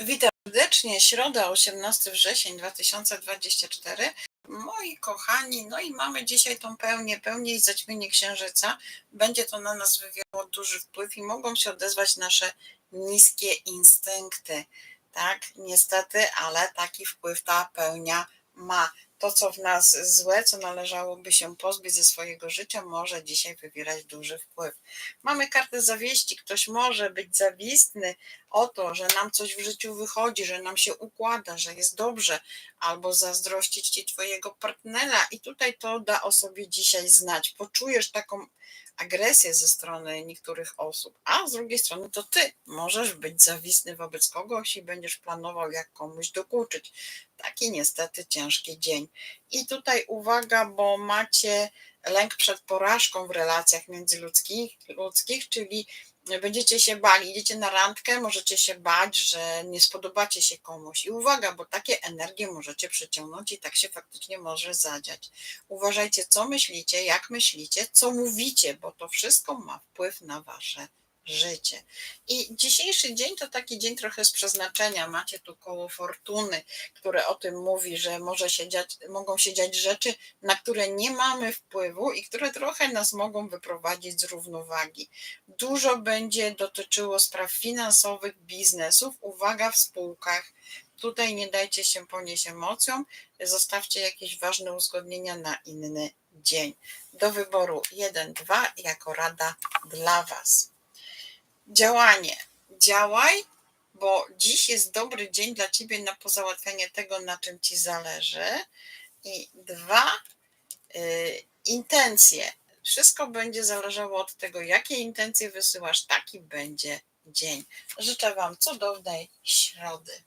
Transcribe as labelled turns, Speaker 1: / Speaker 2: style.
Speaker 1: Witam serdecznie. Środa, 18 wrzesień 2024. Moi kochani, no i mamy dzisiaj tą pełnię, pełnię i zaćmienie księżyca. Będzie to na nas wywiało duży wpływ i mogą się odezwać nasze niskie instynkty. Tak, niestety, ale taki wpływ ta pełnia ma. To, co w nas złe, co należałoby się pozbyć ze swojego życia, może dzisiaj wywierać duży wpływ. Mamy kartę zawieści. Ktoś może być zawistny o to, że nam coś w życiu wychodzi, że nam się układa, że jest dobrze, albo zazdrościć ci twojego partnera. I tutaj to da o sobie dzisiaj znać. Poczujesz taką agresję ze strony niektórych osób, a z drugiej strony to ty możesz być zawistny wobec kogoś i będziesz planował, jak komuś dokuczyć. Taki niestety ciężki dzień. I tutaj uwaga, bo macie lęk przed porażką w relacjach międzyludzkich, ludzkich, czyli będziecie się bali, idziecie na randkę, możecie się bać, że nie spodobacie się komuś. I uwaga, bo takie energie możecie przyciągnąć i tak się faktycznie może zadziać. Uważajcie, co myślicie, jak myślicie, co mówicie, bo to wszystko ma wpływ na wasze życie. I dzisiejszy dzień to taki dzień trochę z przeznaczenia. Macie tu koło fortuny, które o tym mówi, że może się dziać, mogą się dziać rzeczy, na które nie mamy wpływu i które trochę nas mogą wyprowadzić z równowagi. Dużo będzie dotyczyło spraw finansowych, biznesów. Uwaga w spółkach. Tutaj nie dajcie się ponieść emocjom, zostawcie jakieś ważne uzgodnienia na inny dzień. Do wyboru 1-2 jako rada dla Was działanie. Działaj, bo dziś jest dobry dzień dla ciebie na pozałatwianie tego, na czym ci zależy. I dwa, y, intencje. Wszystko będzie zależało od tego, jakie intencje wysyłasz, taki będzie dzień. Życzę Wam cudownej środy.